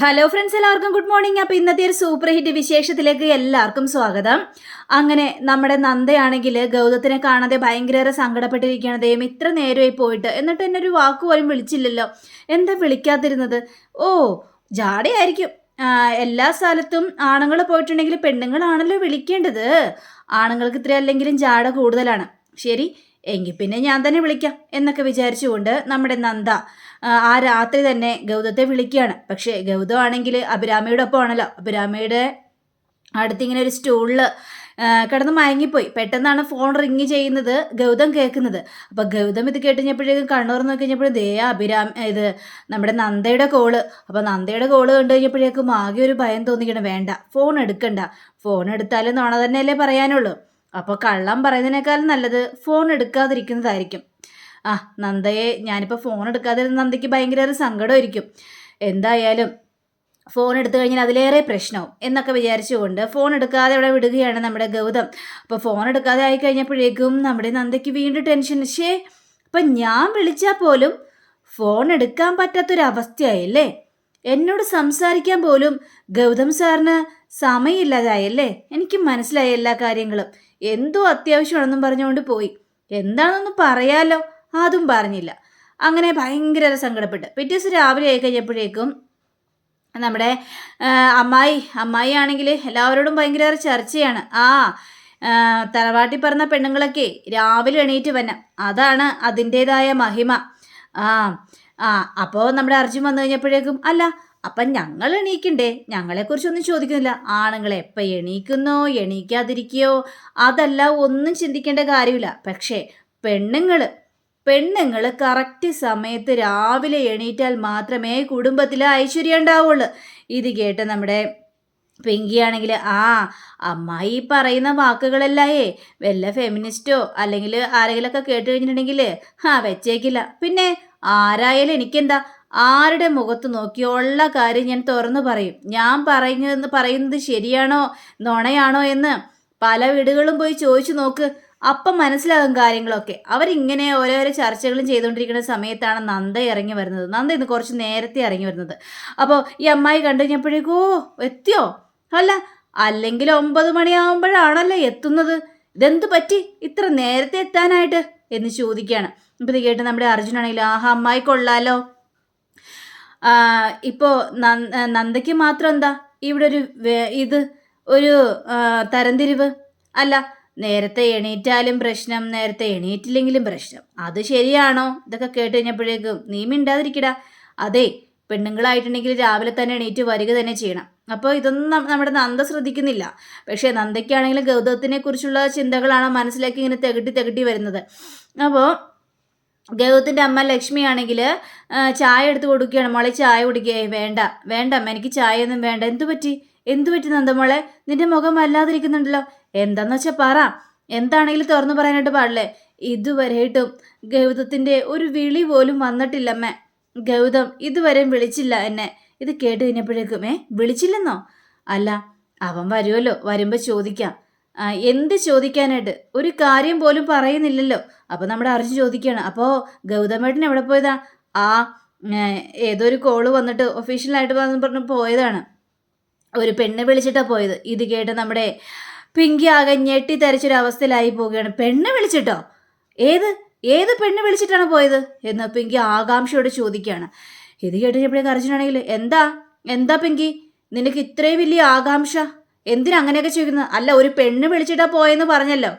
Hello friends എല്ലാവർക്കും good morning അപ്പോൾ ഇന്നത്തെ ഒരു സൂപ്പർ ഹിറ്റ് വിശേഷത്തിലേക്ക് എല്ലാവർക്കും സ്വാഗതം. അങ്ങനെ നമ്മുടെ നന്ദയാണെങ്കിൽ ഗൗതത്തിനെ കാണാതെ ഭയങ്കര സങ്കടപ്പെട്ടിരിക്കുകയാണ്. ദൈവം ഇത്ര നേരമായി പോയിട്ട് എന്നിട്ട് എന്നെ ഒരു വാക്ക് പോലും വിളിച്ചില്ലല്ലോ. എന്താ വിളിക്കാതിരുന്നത്? ഓ ജാടയായിരിക്കും എല്ലാ സ്ഥലത്തും ആണുങ്ങൾ പോയിട്ടുണ്ടെങ്കിൽ പെണ്ണുങ്ങളാണല്ലോ വിളിക്കേണ്ടത്. ആണുങ്ങൾക്ക് ഇത്ര അല്ലെങ്കിലും ജാട കൂടുതലാണ്. ശരി എങ്കിൽ പിന്നെ ഞാൻ തന്നെ വിളിക്കാം എന്നൊക്കെ വിചാരിച്ചുകൊണ്ട് നമ്മുടെ നന്ദ ആ, രാത്രി തന്നെ ഗൗതത്തെ വിളിക്കുകയാണ്. പക്ഷേ ഗൗതം ആണെങ്കിൽ ഒപ്പം ഒപ്പമാണല്ലോ അഭിരാമയുടെ അടുത്തിങ്ങനെ ഒരു സ്റ്റൂളിൽ കിടന്ന് മയങ്ങിപ്പോയി. പെട്ടെന്നാണ് ഫോൺ റിങ് ചെയ്യുന്നത് ഗൗതം കേൾക്കുന്നത്. അപ്പോൾ ഗൗതം ഇത് കേട്ടുകഴിഞ്ഞപ്പോഴേക്കും കണ്ണൂർ നോക്കി കഴിഞ്ഞപ്പോഴും ദേ അഭിരാം ഇത് നമ്മുടെ നന്ദയുടെ കോൾ. അപ്പോൾ നന്ദയുടെ കോൾ കണ്ടു കഴിഞ്ഞപ്പോഴേക്കും ആകെ ഒരു ഭയം തോന്നിക്കണം. വേണ്ട ഫോൺ എടുക്കണ്ട. ഫോൺ എടുത്താലും നോണ തന്നെയല്ലേ പറയാനുള്ളൂ. അപ്പോൾ കള്ളം പറയുന്നതിനേക്കാളും നല്ലത് ഫോൺ എടുക്കാതിരിക്കുന്നതായിരിക്കും. ആ നന്ദയെ ഞാനിപ്പോൾ ഫോൺ എടുക്കാതെ നന്ദയ്ക്ക് ഭയങ്കര ഒരു സങ്കടമായിരിക്കും. എന്തായാലും ഫോൺ എടുത്തു കഴിഞ്ഞാൽ അതിലേറെ പ്രശ്നവും എന്നൊക്കെ വിചാരിച്ചുകൊണ്ട് ഫോൺ എടുക്കാതെ അവിടെ വിടുകയാണ് നമ്മുടെ ഗൗതം. അപ്പോൾ ഫോൺ എടുക്കാതെ ആയി കഴിഞ്ഞപ്പോഴേക്കും നമ്മുടെ നന്ദയ്ക്ക് വീണ്ടും ടെൻഷൻ പക്ഷേ അപ്പം ഞാൻ വിളിച്ചാൽ പോലും ഫോൺ എടുക്കാൻ പറ്റാത്തൊരവസ്ഥയായല്ലേ? എന്നോട് സംസാരിക്കാൻ പോലും ഗൗതം സാറിന് സമയമില്ലാതായല്ലേ? എനിക്ക് മനസ്സിലായ എല്ലാ കാര്യങ്ങളും. എന്തോ അത്യാവശ്യമാണെന്നും പറഞ്ഞുകൊണ്ട് പോയി. എന്താണെന്നൊന്ന് പറയാലോ? അതും പറഞ്ഞില്ല. അങ്ങനെ ഭയങ്കര സങ്കടപ്പെട്ട്. പിറ്റേ ദിവസം രാവിലെ ആയി കഴിഞ്ഞപ്പോഴേക്കും നമ്മുടെ അമ്മായി അമ്മായി ആണെങ്കിൽ എല്ലാവരോടും ഭയങ്കര ചർച്ചയാണ്. ആ തറവാട്ടി പറഞ്ഞ പെണ്ണുങ്ങളൊക്കെ രാവിലെ എണീറ്റ് വന്ന. അതാണ് അതിന്റേതായ മഹിമ. ആ ആ അപ്പോൾ നമ്മുടെ അർജുൻ വന്നു കഴിഞ്ഞപ്പോഴേക്കും അല്ല അപ്പം ഞങ്ങൾ എണീക്കണ്ടേ? ഞങ്ങളെക്കുറിച്ചൊന്നും ചോദിക്കുന്നില്ല. ആണുങ്ങൾ എപ്പോൾ എണീക്കുന്നോ എണീക്കാതിരിക്കുകയോ അതല്ല ഒന്നും ചിന്തിക്കേണ്ട കാര്യമില്ല. പക്ഷേ പെണ്ണുങ്ങൾ പെണ്ണുങ്ങൾ കറക്റ്റ് സമയത്ത് രാവിലെ എണീറ്റാൽ മാത്രമേ കുടുംബത്തിൽ ഐശ്വര്യം ഉണ്ടാവുള്ളൂ. ഇത് കേട്ട് നമ്മുടെ പിങ്കിയാണെങ്കിൽ ആ അമ്മായി പറയുന്ന വാക്കുകളല്ലായേ വല്ല ഫെമിനിസ്റ്റോ അല്ലെങ്കിൽ ആരെങ്കിലുമൊക്കെ കേട്ട് കഴിഞ്ഞിട്ടുണ്ടെങ്കിൽ ആ വെച്ചേക്കില്ല. പിന്നെ ആരായാലും എനിക്കെന്താ ആരുടെ മുഖത്ത് നോക്കിയുള്ള കാര്യം ഞാൻ തുറന്നു പറയും. ഞാൻ പറയുന്നത് പറയുന്നത് ശരിയാണോ നുണയാണോ എന്ന് പല വീടുകളും പോയി ചോദിച്ചു നോക്ക്. അപ്പം മനസ്സിലാകും കാര്യങ്ങളൊക്കെ. അവരിങ്ങനെ ഓരോരോ ചർച്ചകളും ചെയ്തുകൊണ്ടിരിക്കുന്ന സമയത്താണ് നന്ദ ഇറങ്ങി വരുന്നത്. നന്ദ ഇന്ന് കുറച്ച് നേരത്തെ ഇറങ്ങി വരുന്നത്. അപ്പോൾ ഈ അമ്മായി കണ്ടു കഴിഞ്ഞപ്പോഴേക്കോ എത്തിയോ? അല്ല അല്ലെങ്കിൽ ഒമ്പത് മണിയാകുമ്പോഴാണല്ലോ എത്തുന്നത്. ഇതെന്ത് പറ്റി? ഇത്ര നേരത്തെ എത്താനായിട്ട്? എന്ന് ചോദിക്കുകയാണ്. ഇപ്പം കേട്ട് നമ്മുടെ അർജുനാണെങ്കിൽ ആഹാ അമ്മായി കൊള്ളാലോ. ഇപ്പോൾ നന്ദയ്ക്ക് മാത്രം എന്താ? ഇവിടെ ഒരു ഇത് ഒരു തരംതിരിവ്? അല്ല നേരത്തെ എണീറ്റാലും പ്രശ്നം നേരത്തെ എണീറ്റില്ലെങ്കിലും പ്രശ്നം. അത് ശരിയാണോ? ഇതൊക്കെ കേട്ട് കഴിഞ്ഞപ്പോഴേക്കും നീ മിണ്ടാതിരിക്കടാ. അതെ പെണ്ണുങ്ങളായിട്ടുണ്ടെങ്കിൽ രാവിലെ തന്നെ എണീറ്റ് വരിക തന്നെ ചെയ്യണം. അപ്പോൾ ഇതൊന്നും നമ്മുടെ നന്ദ ശ്രദ്ധിക്കുന്നില്ല. പക്ഷേ നന്ദയ്ക്കാണെങ്കിൽ ഗൗതത്തിനെ കുറിച്ചുള്ള ചിന്തകളാണ് മനസ്സിലാക്കി ഇങ്ങനെ തെകട്ടി തെകട്ടി വരുന്നത്. അപ്പോൾ ഗൗതത്തിന്റെ അമ്മ ലക്ഷ്മി ആണെങ്കിൽ ചായ എടുത്ത് കൊടുക്കുകയാണ്. മോളെ ചായ കുടിക്കുക വേണ്ട വേണ്ട അമ്മ എനിക്ക് ചായ ഒന്നും വേണ്ട. എന്തു പറ്റി എന്തു പറ്റി നന്ദമോളെ നിന്റെ മുഖം വല്ലാതിരിക്കുന്നുണ്ടല്ലോ. എന്താന്ന് വെച്ചാൽ പറ. എന്താണെങ്കിലും തുറന്നു പറയാനായിട്ട് പാടില്ലേ? ഇതുവരെയായിട്ടും ഗൗതത്തിന്റെ ഒരു വിളി പോലും വന്നിട്ടില്ലമ്മേ. ഗൗതം ഇതുവരെയും വിളിച്ചില്ല എന്നെ. ഇത് കേട്ട് കഴിഞ്ഞപ്പോഴേക്കും ഏ വിളിച്ചില്ലെന്നോ? അല്ല അവൻ വരുമല്ലോ. വരുമ്പോൾ ചോദിക്കാം. എന്ത് ചോദിക്കാനായിട്ട്? ഒരു കാര്യം പോലും പറയുന്നില്ലല്ലോ. അപ്പോൾ നമ്മുടെ അർജുൻ ചോദിക്കുകയാണ് അപ്പോൾ ഗൗതമേട്ടൻ എവിടെ പോയതാ? ആ ഏതോ ഒരു കോൾ വന്നിട്ട് ഒഫീഷ്യലായിട്ട് പറഞ്ഞ് പോയതാണ്. ഒരു പെണ്ണ് വിളിച്ചിട്ടാണ് പോയത്. ഇത് കേട്ട് നമ്മുടെ പിങ്കി ആകെ ഞെട്ടി തരച്ചൊരവസ്ഥയിലായി പോവുകയാണ്. പെണ്ണ് വിളിച്ചിട്ടോ? ഏത്? ഏത് പെണ്ണ് വിളിച്ചിട്ടാണ് പോയത്? എന്ന് പിങ്കി ആകാംക്ഷയോട് ചോദിക്കുകയാണ്. ഇത് കേട്ട് കഴിഞ്ഞപ്പോഴേക്ക് അർജുനാണെങ്കിൽ എന്താ? എന്താ പിങ്കി? നിനക്ക് ഇത്രയും വലിയ ആകാംക്ഷ? എന്തിനാ അങ്ങനെയൊക്കെ ചോദിക്കുന്നത്? അല്ല ഒരു പെണ്ണ് വിളിച്ചിട്ടാ പോയെന്ന് പറഞ്ഞല്ലോ.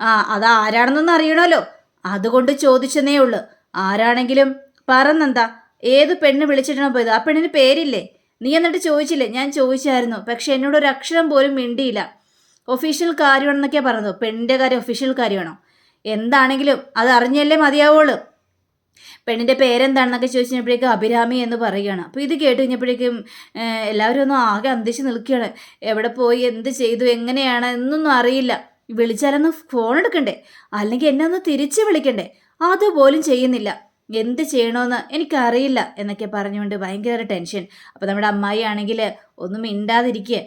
ആ അത് ആരാണെന്നൊന്നും അറിയണമല്ലോ. അതുകൊണ്ട് ചോദിച്ചെന്നേ ഉള്ളൂ. ആരാണെങ്കിലും പറന്നെന്താ? ഏത് പെണ്ണ് വിളിച്ചിട്ടാണ് പോയത്? ആ പെണ്ണിന് പേരില്ലേ? നീ എന്നിട്ട് ചോദിച്ചില്ലേ? ഞാൻ ചോദിച്ചായിരുന്നു. പക്ഷെ എന്നോട് ഒരു അക്ഷരം പോലും മിണ്ടിയില്ല. ഒഫീഷ്യൽ കാര്യമാണെന്നൊക്കെ പറഞ്ഞു പെണ്ണിന്റെ കാര്യം ഒഫീഷ്യൽ കാര്യമാണോ? എന്താണെങ്കിലും അത് അറിഞ്ഞല്ലേ മതിയാവുള്ളൂ. പെണ്ണിന്റെ പേരെന്താണെന്നൊക്കെ ചോദിച്ചപ്പോഴേക്കും അഭിരാമി എന്ന് പറയുകയാണ്. അപ്പോൾ ഇത് കേട്ട് കഴിഞ്ഞപ്പോഴേക്കും എല്ലാവരും ഒന്നും ആകെ അന്തിച്ച് നിൽക്കുകയാണ്. എവിടെ പോയി എന്ത് ചെയ്തു എങ്ങനെയാണ് എന്നൊന്നും അറിയില്ല. വിളിച്ചാലൊന്ന് ഫോൺ എടുക്കണ്ടേ? അല്ലെങ്കിൽ എന്നെ ഒന്ന് തിരിച്ച് വിളിക്കണ്ടേ? അതുപോലും ചെയ്യുന്നില്ല. എന്ത് ചെയ്യണമെന്ന് എനിക്കറിയില്ല എന്നൊക്കെ പറഞ്ഞുകൊണ്ട് ഭയങ്കര ടെൻഷൻ. അപ്പോൾ നമ്മുടെ അമ്മായി ആണെങ്കിൽ ഒന്നും മിണ്ടാതിരിക്കുക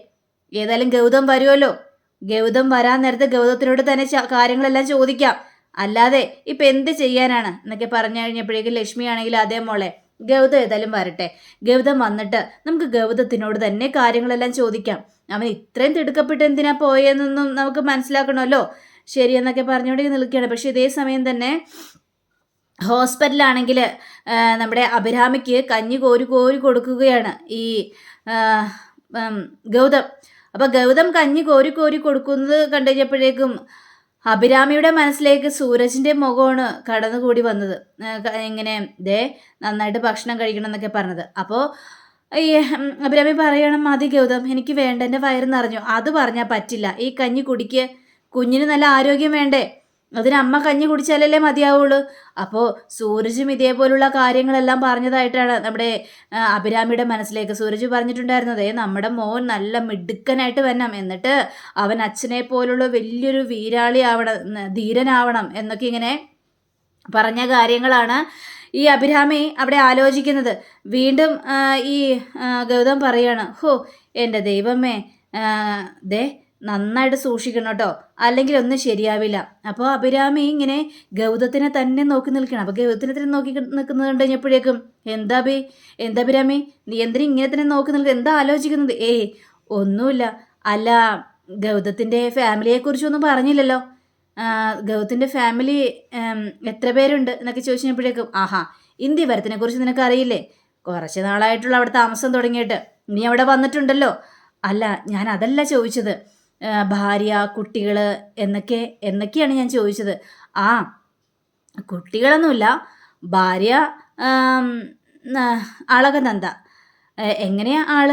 ഏതായാലും ഗൗതം വരുമല്ലോ. ഗൗതം വരാൻ നേരത്തെ ഗൗതത്തിനോട് തന്നെ കാര്യങ്ങളെല്ലാം ചോദിക്കാം. അല്ലാതെ ഇപ്പം എന്ത് ചെയ്യാനാണ് എന്നൊക്കെ പറഞ്ഞു കഴിഞ്ഞപ്പോഴേക്കും ലക്ഷ്മി ആണെങ്കിൽ അതേ മോളെ ഗൗതം ഏതായാലും വരട്ടെ. ഗൗതം വന്നിട്ട് നമുക്ക് ഗൗതത്തിനോട് തന്നെ കാര്യങ്ങളെല്ലാം ചോദിക്കാം. അവൻ ഇത്രയും തിടുക്കപ്പെട്ട് എന്തിനാ പോയെന്നൊന്നും നമുക്ക് മനസ്സിലാക്കണമല്ലോ. ശരിയെന്നൊക്കെ പറഞ്ഞുകൊണ്ടെങ്കിൽ നിൽക്കുകയാണ്. പക്ഷെ ഇതേ സമയം തന്നെ ഹോസ്പിറ്റലാണെങ്കിൽ നമ്മുടെ അഭിരാമിക്ക് കഞ്ഞി കോരി കോരി കൊടുക്കുകയാണ് ഈ ഗൗതം. അപ്പോൾ ഗൗതം കഞ്ഞി കോരി കോരി കൊടുക്കുന്നത് കണ്ടുകഴിഞ്ഞപ്പോഴേക്കും അഭിരാമിയുടെ മനസ്സിലേക്ക് സൂരജിന്റെ മുഖമാണ് കടന്നുകൂടി വന്നത്. ഇങ്ങനെ ദേ നന്നായിട്ട് ഭക്ഷണം കഴിക്കണം എന്നൊക്കെ പറഞ്ഞത്. അപ്പോൾ ഈ അഭിരാമി പറയണം മതി ഗൗതം എനിക്ക് വേണ്ട എന്റെ വയറ് നിറഞ്ഞു. അത് പറഞ്ഞാൽ പറ്റില്ല. ഈ കഞ്ഞി കുടിക്ക്. കുഞ്ഞിന് നല്ല ആരോഗ്യം വേണ്ടേ? അതിന് അമ്മ കഞ്ഞി കുടിച്ചാലല്ലേ മതിയാവുള്ളൂ. അപ്പോൾ സൂരജും ഇതേപോലുള്ള കാര്യങ്ങളെല്ലാം പറഞ്ഞതായിട്ടാണ് നമ്മുടെ അഭിരാമിയുടെ മനസ്സിലേക്ക് സൂരജ് പറഞ്ഞിട്ടുണ്ടായിരുന്നത്. "ഏ, നമ്മുടെ മോൻ നല്ല മിടുക്കനായിട്ട് വരണം. എന്നിട്ട് അവൻ അച്ഛനെ പോലുള്ള വലിയൊരു വീരാളി ആവണം ധീരനാവണം എന്നൊക്കെ ഇങ്ങനെ പറഞ്ഞ കാര്യങ്ങളാണ് ഈ അഭിരാമി അവിടെ ആലോചിക്കുന്നത്. വീണ്ടും ഈ ഗൗതം പറയാണ് ഹോ എന്റെ ദൈവമേ ദേ നന്നായിട്ട് സൂക്ഷിക്കണം കേട്ടോ അല്ലെങ്കിൽ ഒന്നും ശരിയാവില്ല. അപ്പോൾ അഭിരാമി ഇങ്ങനെ ഗൗതത്തിനെ തന്നെ നോക്കി നിൽക്കണം അപ്പോൾ ഗൗതത്തിനെ തന്നെ നോക്കി നിൽക്കുന്നത് കൊണ്ട് കഴിഞ്ഞപ്പോഴേക്കും എന്താ ബി എന്താ അഭിരാമി? നീ എന്തിനാ ഇങ്ങനെ തന്നെ നോക്കി നിൽക്കുക എന്താ ആലോചിക്കുന്നത്? ഏയ് ഒന്നുമില്ല. അല്ല ഗൗതത്തിന്റെ ഫാമിലിയെക്കുറിച്ചൊന്നും പറഞ്ഞില്ലല്ലോ. ഗൗതത്തിന്റെ ഫാമിലി എത്ര പേരുണ്ട്? എന്നൊക്കെ ചോദിച്ചപ്പോഴേക്കും ആഹാ ഇന്ത്യ വരത്തിനെ കുറിച്ച് നിനക്ക് അറിയില്ലേ കുറച്ച് നാളായിട്ടുള്ള അവിടെ താമസം തുടങ്ങിയിട്ട്. നീ അവിടെ വന്നിട്ടുണ്ടല്ലോ? അല്ല ഞാൻ അതല്ല ചോദിച്ചത്. ഭാര്യ കുട്ടികൾ എന്നൊക്കെ എന്നൊക്കെയാണ് ഞാൻ ചോദിച്ചത്. ആ കുട്ടികളൊന്നുമില്ല. ഭാര്യ അളകനന്ദ. എങ്ങനെയാ ആൾ?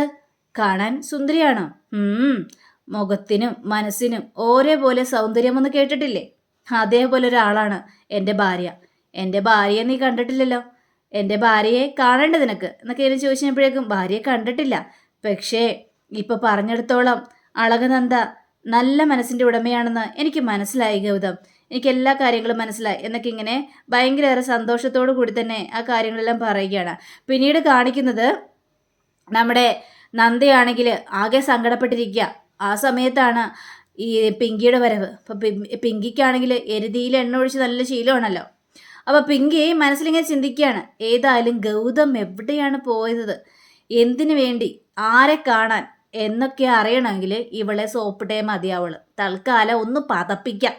കാണാൻ സുന്ദരിയാണോ? മുഖത്തിനും മനസ്സിനും ഒരേപോലെ സൗന്ദര്യമൊന്നും കേട്ടിട്ടില്ലേ? അതേപോലെ ഒരാളാണ് എന്റെ ഭാര്യ. എന്റെ ഭാര്യയെ നീ കണ്ടിട്ടില്ലല്ലോ? എന്റെ ഭാര്യയെ കാണേണ്ടത് നിനക്ക്? എന്നൊക്കെ ചോദിച്ചപ്പോഴേക്കും ഭാര്യയെ കണ്ടിട്ടില്ല. പക്ഷേ ഇപ്പോൾ പറഞ്ഞിടത്തോളം അളകനന്ദ നല്ല മനസ്സിന്റെ ഉടമയാണെന്ന് എനിക്ക് മനസ്സിലായി ഗൗതം. എനിക്ക് എല്ലാ കാര്യങ്ങളും മനസ്സിലായി. എന്നൊക്കെ ഇങ്ങനെ ഭയങ്കരേറെ സന്തോഷത്തോടു കൂടി തന്നെ ആ കാര്യങ്ങളെല്ലാം പറയുകയാണ്. പിന്നീട് കാണിക്കുന്നത് നമ്മുടെ നന്ദയാണെങ്കിൽ ആകെ സങ്കടപ്പെട്ടിരിക്കുക. ആ സമയത്താണ് ഈ പിങ്കിയുടെ വരവ്. അപ്പം പിങ്കിക്കാണെങ്കിൽ എരുതിയിൽ എണ്ണ ഒഴിച്ച് നല്ല ശീലമാണല്ലോ. അപ്പോൾ പിങ്കി മനസ്സിലിങ്ങനെ ചിന്തിക്കുകയാണ്. ഏതായാലും ഗൗതം എവിടെയാണ് പോയത്? എന്തിനു വേണ്ടി? ആരെ കാണാൻ? എന്നൊക്കെ അറിയണമെങ്കിൽ ഇവളെ സോപ്പിട്ടേ മതിയാവൾ തൽക്കാലം ഒന്ന് പതപ്പിക്കാം.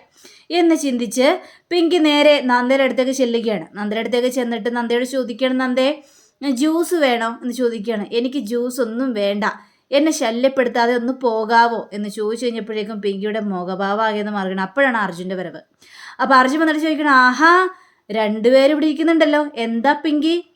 എന്ന് ചിന്തിച്ച് പിങ്കി നേരെ നന്ദയുടെ അടുത്തേക്ക് ചെല്ലുകയാണ്. നന്ദയുടെ അടുത്തേക്ക് ചെന്നിട്ട് നന്ദയോട് ചോദിക്കുകയാണ് നന്ദേ ജ്യൂസ് വേണോ? എന്ന് ചോദിക്കുകയാണ്. എനിക്ക് ജ്യൂസ് ഒന്നും വേണ്ട. എന്നെ ശല്യപ്പെടുത്താതെ ഒന്ന് പോകാവോ? എന്ന് ചോദിച്ചു കഴിഞ്ഞപ്പോഴേക്കും പിങ്കിയുടെ മുഖഭാവമാകിയെന്ന് മാറുകയാണ്. അപ്പോഴാണ് അർജുന്റെ വരവ്. അപ്പോൾ അർജുൻ വന്നിട്ട് ചോദിക്കണം ആഹാ രണ്ടുപേരും ഇവിടെ ഇരിക്കുന്നുണ്ടല്ലോ. എന്താ പിങ്കി?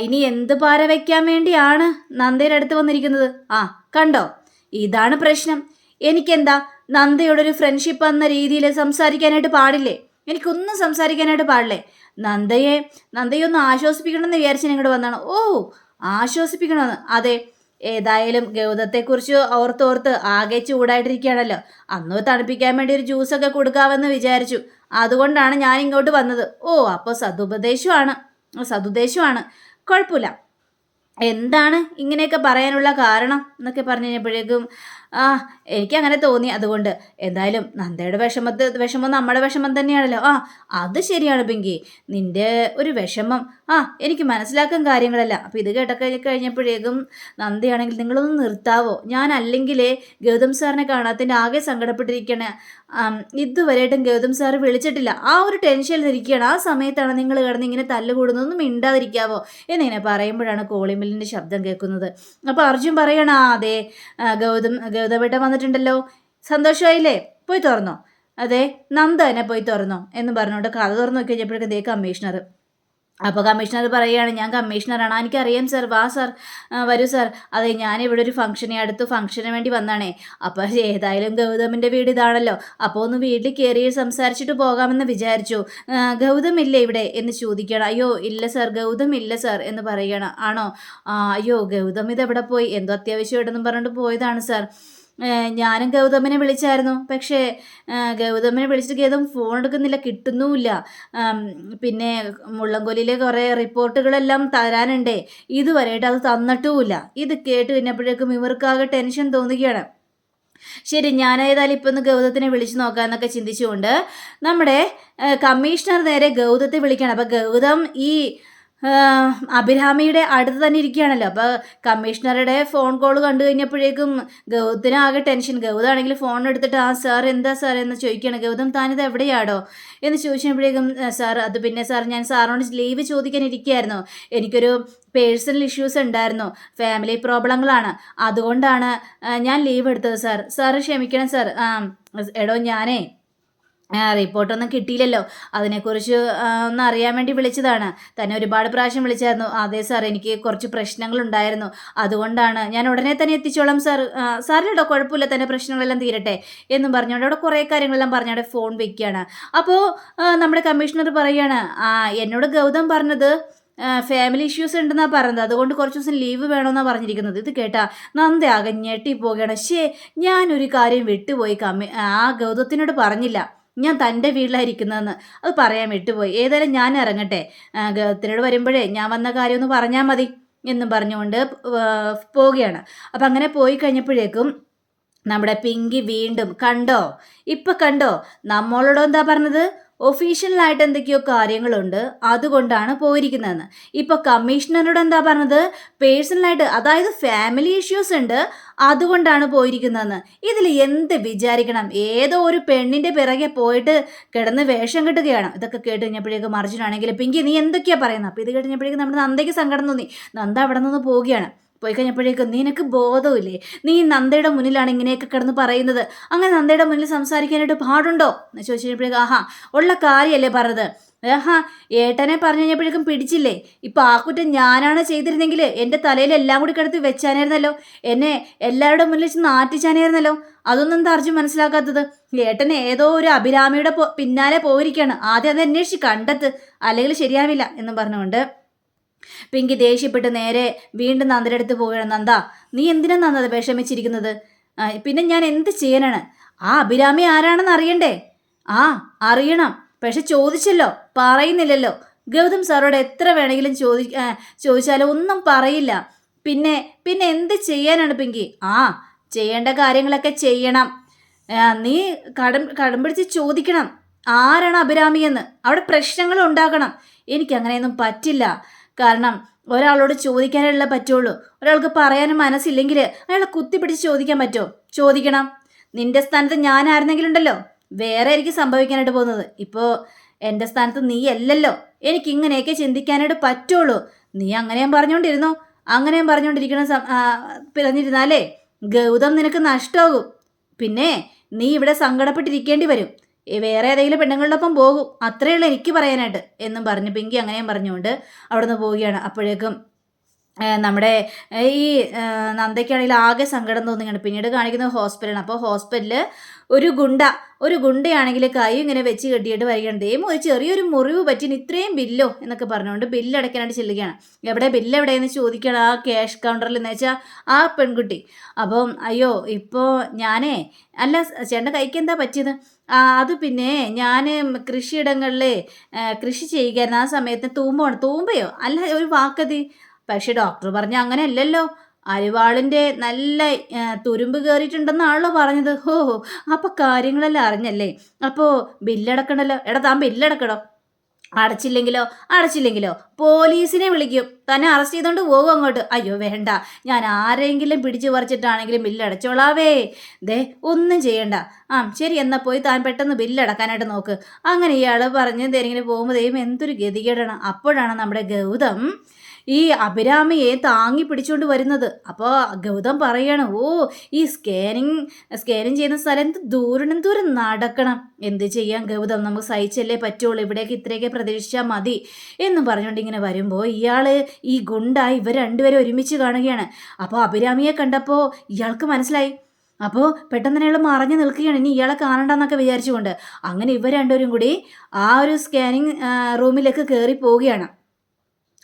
ഇനി എന്ത് പാര വയ്ക്കാൻ വേണ്ടിയാണ് നന്ദയുടെ അടുത്ത് വന്നിരിക്കുന്നത്? ആ കണ്ടോ? ഇതാണ് പ്രശ്നം. എനിക്കെന്താ നന്ദയോടൊരു ഫ്രണ്ട്ഷിപ്പ് എന്ന രീതിയിൽ സംസാരിക്കാനായിട്ട് പാടില്ലേ? എനിക്കൊന്നും സംസാരിക്കാനായിട്ട് പാടില്ലേ? നന്ദയെ നന്ദയെ ഒന്ന് ആശ്വസിപ്പിക്കണമെന്ന് വിചാരിച്ച് ഇങ്ങോട്ട് വന്നാണ്. ഓ ആശ്വസിപ്പിക്കണമെന്ന്. അതെ ഏതായാലും ഗൗതത്തെക്കുറിച്ച് ഓർത്തോർത്ത് ആകെ ചൂടായിട്ടിരിക്കുകയാണല്ലോ. അന്ന് തണുപ്പിക്കാൻ വേണ്ടി ഒരു ജ്യൂസൊക്കെ കൊടുക്കാമെന്ന് വിചാരിച്ചു. അതുകൊണ്ടാണ് ഞാൻ ഇങ്ങോട്ട് വന്നത്. ഓ അപ്പോൾ സതുപദേശമാണ്. സതുദ്ദേശമാണ്. കുഴപ്പമില്ല. എന്താണ് ഇങ്ങനെയൊക്കെ പറയാനുള്ള കാരണം എന്നൊക്കെ പറഞ്ഞു കഴിഞ്ഞപ്പോഴേക്കും ആ എനിക്ക് അങ്ങനെ തോന്നി. അതുകൊണ്ട് എന്തായാലും നന്ദയുടെ വിഷമത്തെ വിഷമം നമ്മുടെ വിഷമം തന്നെയാണല്ലോ. ആ അത് ശരിയാണ് പിങ്കി. നിന്റെ ഒരു വിഷമം ആ എനിക്ക് മനസ്സിലാക്കാൻ കാര്യങ്ങളല്ല. അപ്പോൾ ഇത് കേട്ട കഴിഞ്ഞപ്പോഴേക്കും നന്ദിയാണെങ്കിൽ നിങ്ങളൊന്ന് നിർത്താവോ? ഞാൻ അല്ലെങ്കിലേ ഗൗതം സാറിനെ കാണാത്തതിന്റെ ആകെ സങ്കടപ്പെട്ടിരിക്കുകയാണ് ആം, ഇതുവരെയായിട്ടും ഗൗതം സാർ വിളിച്ചിട്ടില്ല. ആ ഒരു ടെൻഷനിൽ ഇരിക്കുകയാണ്. ആ സമയത്താണ് നിങ്ങൾ കിടന്ന് ഇങ്ങനെ തല്ലുകൂടുന്നതൊന്നും മിണ്ടാതിരിക്കാവോ? എന്നിങ്ങനെ പറയുമ്പോഴാണ് കോളിമില്ലിന്റെ ശബ്ദം കേൾക്കുന്നത്. അപ്പോൾ അർജുൻ പറയണ അതെ ഗൗതം ഗൗതമേട്ടൻ വന്നിട്ടുണ്ടല്ലോ. സന്തോഷമായില്ലേ? പോയി തുറന്നോ. അതെ നന്ദ തന്നെ പോയി തുറന്നോ എന്ന് പറഞ്ഞുകൊണ്ട് കഥ തുറന്നു നോക്കി കഴിഞ്ഞപ്പോഴേക്കും ദേ കമ്മീഷണർ അപ്പോൾ കമ്മീഷണർ പറയുകയാണ് ഞാൻ കമ്മീഷണറാണ്. "ആ, എനിക്കറിയാം സർ. വാ സർ. വരൂ സാർ. അതെ ഞാനിവിടെ ഒരു ഫംഗ്ഷനെ അടുത്ത് ഫംഗ്ഷന് വേണ്ടി വന്നാണേ. അപ്പോൾ ഏതായാലും ഗൗതമിന്റെ വീട് ഇതാണല്ലോ. അപ്പോൾ ഒന്ന് വീട്ടിൽ കയറി സംസാരിച്ചിട്ട് പോകാമെന്ന് വിചാരിച്ചു. ഗൗതം ഇല്ലേ ഇവിടെ? എന്ന് ചോദിക്കണം അയ്യോ ഇല്ല സർ. ഗൗതം ഇല്ല സർ. എന്ന് പറയുകയാണ്. ആണോ? അയ്യോ ഗൗതം ഇതെവിടെ പോയി? എന്തോ അത്യാവശ്യം അത്യാവശ്യമായിട്ടെന്നും പറഞ്ഞിട്ട് പോയതാണ് സാർ. ഞാനും ഗൗതമിനെ വിളിച്ചായിരുന്നു. പക്ഷേ ഗൗതമനെ വിളിച്ചിട്ട് ഗൗതം ഫോൺ എടുക്കുന്നില്ല കിട്ടുന്നുമില്ല. പിന്നെ മുള്ളംകൊല്ലിയിലെ കുറേ റിപ്പോർട്ടുകളെല്ലാം തരാനുണ്ടേ. ഇതുവരെയായിട്ട് അത് തന്നിട്ടുമില്ല. ഇത് കേട്ട് കഴിഞ്ഞപ്പോഴേക്കും ഇവർക്കാകെ ടെൻഷൻ തോന്നുകയാണ്. ശരി ഞാൻ ഇപ്പം ഒന്ന് ഗൗതത്തിനെ വിളിച്ചു നോക്കാമെന്നൊക്കെ ചിന്തിച്ചുകൊണ്ട് നമ്മുടെ കമ്മീഷണർ നേരെ ഗൗതത്തെ വിളിക്കണം അപ്പം ഗൗതം ഈ അഭിരാമിയുടെ അടുത്ത് തന്നെ ഇരിക്കുകയാണല്ലോ. അപ്പോൾ കമ്മീഷണറുടെ ഫോൺ കോൾ കണ്ടു കഴിഞ്ഞപ്പോഴേക്കും ഗൗതത്തിന് ആകെ ടെൻഷൻ ഗൗതാണെങ്കിൽ ഫോൺ എടുത്തിട്ട് ആ സാർ എന്താ സാർ എന്ന് ചോദിക്കുകയാണ്. ഗൗതം താനിത് എവിടെയാടോ? എന്ന് ചോദിച്ചപ്പോഴേക്കും സാർ അത് പിന്നെ സാർ ഞാൻ സാറിനോട് ലീവ് ചോദിക്കാൻ ഇരിക്കുകയായിരുന്നു. എനിക്കൊരു പേഴ്സണൽ ഇഷ്യൂസ് ഉണ്ടായിരുന്നു. ഫാമിലി പ്രോബ്ലങ്ങളാണ് അതുകൊണ്ടാണ് ഞാൻ ലീവ് എടുത്തത് സാർ സാർ ക്ഷമിക്കണം സാർ എടോ ഞാനേ റിപ്പോർട്ടൊന്നും കിട്ടിയില്ലല്ലോ. അതിനെക്കുറിച്ച് ഒന്ന് അറിയാൻ വേണ്ടി വിളിച്ചതാണ്. തന്നെ ഒരുപാട് പ്രാവശ്യം വിളിച്ചായിരുന്നു. അതെ സാർ എനിക്ക് കുറച്ച് പ്രശ്നങ്ങളുണ്ടായിരുന്നു. അതുകൊണ്ടാണ് ഞാൻ ഉടനെ തന്നെ എത്തിച്ചോളാം സാർ സാറിനോട്ടോ കുഴപ്പമില്ല തന്നെ പ്രശ്നങ്ങളെല്ലാം തീരട്ടെ എന്നും പറഞ്ഞുകൊണ്ട് അവിടെ കുറേ കാര്യങ്ങളെല്ലാം പറഞ്ഞവിടെ ഫോൺ വെക്കുകയാണ് അപ്പോൾ നമ്മുടെ കമ്മീഷണർ പറയുകയാണ് ആ എന്നോട് ഗൗതം പറഞ്ഞത് ഫാമിലി ഇഷ്യൂസ് ഉണ്ടെന്നാണ് പറഞ്ഞത്. അതുകൊണ്ട് കുറച്ച് ദിവസം ലീവ് വേണമെന്നാണ് പറഞ്ഞിരിക്കുന്നത്. ഇത് കേട്ടാ നന്ദ ആകെ ഞെട്ടി പോവുകയാണ് ശേ ഞാനൊരു കാര്യം വിട്ടുപോയി കമ്മി ആ ഗൗതത്തിനോട് പറഞ്ഞില്ല. ഞാൻ തന്റെ വീട്ടിലായിരിക്കുന്നതെന്ന് അത് പറയാൻ വിട്ടുപോയി. ഏതായാലും ഞാൻ ഇറങ്ങട്ടെ. ഗത്തിനോട് വരുമ്പോഴേ ഞാൻ വന്ന കാര്യമൊന്ന് പറഞ്ഞാൽ മതി എന്നും പറഞ്ഞുകൊണ്ട് പോവുകയാണ്. അപ്പം അങ്ങനെ പോയി കഴിഞ്ഞപ്പോഴേക്കും നമ്മുടെ പിങ്കി വീണ്ടും കണ്ടോ? ഇപ്പം കണ്ടോ? നമ്മളോട് എന്താ പറഞ്ഞത്? ഒഫീഷ്യലായിട്ട് എന്തൊക്കെയോ കാര്യങ്ങളുണ്ട്. അതുകൊണ്ടാണ് പോയിരിക്കുന്നതെന്ന്. ഇപ്പോൾ കമ്മീഷണറോട് എന്താ പറഞ്ഞത്? പേഴ്സണലായിട്ട് അതായത് ഫാമിലി ഇഷ്യൂസ് ഉണ്ട്. അതുകൊണ്ടാണ് പോയിരിക്കുന്നതെന്ന്. ഇതിൽ എന്ത് വിചാരിക്കണം? ഏതോ ഒരു പെണ്ണിന്റെ പിറകെ പോയിട്ട് കിടന്ന് വേഷം കെട്ടുകയാണ്. ഇതൊക്കെ കേട്ട് കഴിഞ്ഞപ്പോഴേക്കും മറിച്ചിട്ടാണെങ്കിൽ പിങ്കി നീ എന്തൊക്കെയാണ് പറയുന്നത് അപ്പോൾ ഇത് കേട്ട് നമ്മുടെ നന്ദയ്ക്ക് സങ്കടം തോന്നി. നന്ദ അവിടെ നിന്ന് പോവുകയാണ്. പോയി കഴിഞ്ഞപ്പോഴേക്കും നിനക്ക് ബോധമില്ലേ നീ നന്ദയുടെ മുന്നിലാണ് ഇങ്ങനെയൊക്കെ കിടന്ന് പറയുന്നത്. അങ്ങനെ നന്ദയുടെ മുന്നിൽ സംസാരിക്കാനായിട്ട് പാടുണ്ടോ? എന്ന് ചോദിച്ചു കഴിഞ്ഞപ്പോഴേക്കും ആഹാ ഉള്ള കാര്യമല്ലേ പറഞ്ഞത്. ആഹാ ഏട്ടനെ പറഞ്ഞു കഴിഞ്ഞപ്പോഴേക്കും പിടിച്ചില്ലേ? ഇപ്പം ആ കുറ്റം ഞാനാണ് ചെയ്തിരുന്നെങ്കിൽ എന്റെ തലയിൽ എല്ലാം കൂടി കിടത്തി വെച്ചാനായിരുന്നല്ലോ. എന്നെ എല്ലാവരുടെ മുന്നിൽ വെച്ച് നാട്ടിച്ചാനായിരുന്നല്ലോ അതൊന്നും അർജുൻ മനസ്സിലാക്കാത്തത്? ഏട്ടൻ ഏതോ ഒരു അഭിരാമിയുടെ പിന്നാലെ പോയിരിക്കുകയാണ് ആദ്യം അത് അന്വേഷിച്ച് കണ്ടെത്ത്. അല്ലെങ്കിൽ ശരിയാവില്ല എന്ന് പറഞ്ഞുകൊണ്ട് പിങ്കി ദേഷ്യപ്പെട്ട് നേരെ വീണ്ടും നന്ദയുടെ അടുത്ത് പോവുകയാണ്. നന്ദ നീ എന്തിനാ നന്ദ വിഷമിച്ചിരിക്കുന്നത്? പിന്നെ ഞാൻ എന്ത് ചെയ്യാനാണ്? ആ അഭിരാമി ആരാണെന്ന് അറിയണ്ടേ? ആ അറിയണം. പക്ഷെ ചോദിച്ചല്ലോ പറയുന്നില്ലല്ലോ. ഗൗതം സാറോട് എത്ര വേണമെങ്കിലും ചോദി ചോദിച്ചാലും ഒന്നും പറയില്ല. പിന്നെ പിന്നെ എന്ത് ചെയ്യാനാണ് പിങ്കി? ആ ചെയ്യേണ്ട കാര്യങ്ങളൊക്കെ ചെയ്യണം. നീ കടം കടം പിടിച്ച് ചോദിക്കണം. ആരാണ് അഭിരാമി എന്ന് അവിടെ പ്രശ്നങ്ങൾ ഉണ്ടാക്കണം എനിക്കങ്ങനെയൊന്നും പറ്റില്ല. കാരണം ഒരാളോട് ചോദിക്കാനല്ലേ പറ്റുള്ളൂ. ഒരാൾക്ക് പറയാനും മനസ്സില്ലെങ്കിൽ അയാളെ കുത്തിപ്പിടിച്ച് ചോദിക്കാൻ പറ്റുമോ ചോദിക്കണം. നിന്റെ സ്ഥാനത്ത് ഞാനായിരുന്നെങ്കിലുണ്ടല്ലോ. വേറെ എനിക്ക് സംഭവിക്കാനായിട്ട് പോകുന്നത്. ഇപ്പോൾ എന്റെ സ്ഥാനത്ത് നീ അല്ലല്ലോ എനിക്ക് ഇങ്ങനെയൊക്കെ ചിന്തിക്കാനായിട്ട് പറ്റുള്ളൂ. നീ അങ്ങനെയും പറഞ്ഞുകൊണ്ടിരുന്നോ അങ്ങനെയും പറഞ്ഞുകൊണ്ടിരിക്കണ പറഞ്ഞിരുന്നാലേ ഗൗതം നിനക്ക് നഷ്ടമാകും പിന്നെ നീ ഇവിടെ സങ്കടപ്പെട്ടിരിക്കേണ്ടി വരും. വേറെ ഏതെങ്കിലും പെണ്ണുങ്ങളുടെ ഒപ്പം പോകും. അത്രയേ എനിക്ക് പറയാനായിട്ട്. എന്നും പറഞ്ഞു പിങ്കി അങ്ങനെയും പറഞ്ഞുകൊണ്ട് അവിടുന്ന് പോവുകയാണ്. അപ്പോഴേക്കും നമ്മുടെ ഈ നന്ദയ്ക്കാണെങ്കിൽ ആകെ സങ്കടം തോന്നുകയാണ് പിന്നീട് കാണിക്കുന്നത് ഹോസ്പിറ്റലാണ്. അപ്പോൾ ഹോസ്പിറ്റലിൽ ഒരു ഗുണ്ട ഒരു ഗുണ്ടയാണെങ്കിൽ കൈ ഇങ്ങനെ വെച്ച് കെട്ടിയിട്ട് വരികയാണ് ദൈവം ഒരു ചെറിയൊരു മുറിവ് പറ്റിന് ഇത്രയും ബില്ലോ എന്നൊക്കെ പറഞ്ഞുകൊണ്ട് ബില്ല് അടയ്ക്കാനായിട്ട് ചെല്ലുകയാണ്. എവിടെ ബില്ല് എവിടെയെന്ന് ചോദിക്കണം ആ ക്യാഷ് കൗണ്ടറിൽ എന്ന് വെച്ചാൽ ആ പെൺകുട്ടി. അപ്പം അയ്യോ ഇപ്പോൾ ഞാനേ അല്ല ചേട്ടന്റെ കൈക്ക് എന്താ പറ്റിയത്? അത് പിന്നെ ഞാൻ കൃഷിയിടങ്ങളിൽ കൃഷി ചെയ്യുകയായിരുന്നു. ആ സമയത്ത് തൂമ്പോ തൂമ്പയോ? അല്ല ഒരു വാക്കതി പക്ഷെ ഡോക്ടർ പറഞ്ഞ അങ്ങനെയല്ലല്ലോ. അരിവാളിന്റെ നല്ല തുരുമ്പ് കയറിയിട്ടുണ്ടെന്നാണല്ലോ പറഞ്ഞത്. ഹോ അപ്പോൾ കാര്യങ്ങളെല്ലാം അറിഞ്ഞല്ലേ? അപ്പോൾ ബില്ലടക്കണല്ലോ. എടാ താൻ ബില്ലടക്കണോ? അടച്ചില്ലെങ്കിലോ? അടച്ചില്ലെങ്കിലോ? പോലീസിനെ വിളിക്കും. തന്നെ അറസ്റ്റ് ചെയ്തുകൊണ്ട് പോകും അങ്ങോട്ട്. അയ്യോ വേണ്ട. ഞാൻ ആരെങ്കിലും പിടിച്ചു പറിച്ചിട്ടാണെങ്കിലും ബില്ലടച്ചോളാവേ. ദേ ഒന്നും ചെയ്യണ്ട. ആ ശരി എന്നാൽ പോയി താൻ പെട്ടെന്ന് ബില്ലടക്കാനായിട്ട് നോക്ക്. അങ്ങനെ ഇയാൾ പറഞ്ഞ് എന്തെങ്കിലും പോകുമ്പോൾ ദൈവം എന്തൊരു ഗതികേടാണ്. അപ്പോഴാണ് നമ്മുടെ ഗൗതം ഈ അഭിരാമിയെ താങ്ങി പിടിച്ചുകൊണ്ട് വരുന്നത്. അപ്പോൾ ഗൗതം പറയാണ് ഓ ഈ സ്കാനിങ് സ്കാനിങ് ചെയ്യുന്ന സ്ഥലം എന്ത് ദൂരം ദൂരം നടക്കണം. എന്ത് ചെയ്യാം ഗൗതം? നമുക്ക് സഹിച്ചല്ലേ പറ്റുള്ളൂ. ഇവിടേക്ക് ഇത്രയൊക്കെ പ്രതീക്ഷിച്ചാൽ മതി. എന്നും പറഞ്ഞുകൊണ്ട് ഇങ്ങനെ വരുമ്പോൾ ഇയാൾ ഈ ഗുണ്ടായി ഇവർ രണ്ടുപേരും ഒരുമിച്ച് കാണുകയാണ്. അപ്പോൾ അഭിരാമിയെ കണ്ടപ്പോൾ ഇയാൾക്ക് മനസ്സിലായി. അപ്പോൾ പെട്ടെന്ന് തന്നെ അയാൾ മറഞ്ഞു നിൽക്കുകയാണ്. ഇനി ഇയാളെ കാണണ്ടെന്നൊക്കെ വിചാരിച്ചുകൊണ്ട്. അങ്ങനെ ഇവർ രണ്ടുപേരും കൂടി ആ ഒരു സ്കാനിങ് റൂമിലേക്ക് കയറി പോവുകയാണ്.